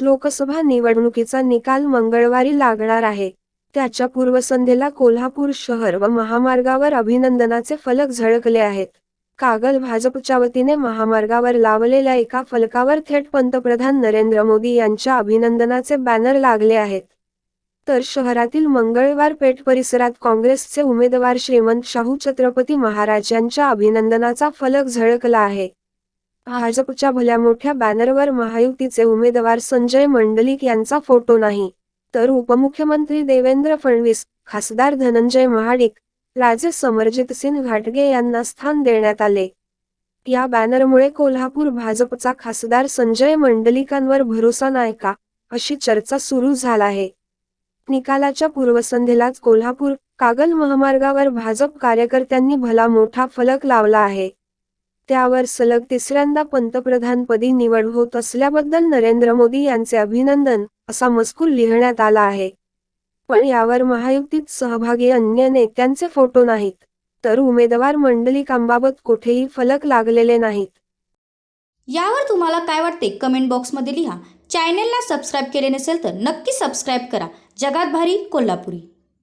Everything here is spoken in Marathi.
लोकसभा निवडणुकीचा निकाल मंगळवारी लागणार आहे. त्याच्या पूर्वसंध्येला कोल्हापूर शहर व महामार्गावर अभिनंदनाचे फलक झळकले आहेत. कागल भाजपच्या वतीने महामार्गावर लावलेल्या एका फलकावर थेट पंतप्रधान नरेंद्र मोदी यांच्या अभिनंदनाचे बॅनर लागले आहेत. तर शहरातील मंगळवार पेठ परिसरात काँग्रेसचे उमेदवार श्रीमंत शाहू छत्रपती महाराज यांच्या अभिनंदनाचा फलक झळकला आहे. भाजपच्या भल्या मोठ्या बॅनरवर महायुतीचे उमेदवार संजय मंडलिक यांचा फोटो नाही. तर उपमुख्यमंत्री देवेंद्र फडणवीस खासदार धनंजय महाडिक राजे समरजित सिंग घाटगे यांना स्थान देण्यात आले. या बॅनरमुळे कोल्हापूर भाजपचा खासदार संजय मंडलिकांवर भरोसा नाही का अशी चर्चा सुरू झाला आहे. निकालाच्या पूर्वसंध्येलाच कोल्हापूर कागल महामार्गावर भाजप कार्यकर्त्यांनी भला मोठा फलक लावला आहे. त्यावर सलग तिसऱ्यांदा पंतप्रधानपदी निवड होत असल्याबद्दल नरेंद्र मोदी यांचे अभिनंदन असा मजकूर लिहिण्यात आला आहे. पण यावर महायुतीत सहभागी अन्य नेत्यांचे फोटो नाहीत तर उमेदवार मंडलिकांबाबत कुठेही फलक लागलेले नाहीत. यावर तुम्हाला काय वाटते कमेंट बॉक्समध्ये लिहा. चॅनेलला सबस्क्राईब केले नसेल तर नक्की सबस्क्राईब करा. जगात भारी कोल्हापुरी.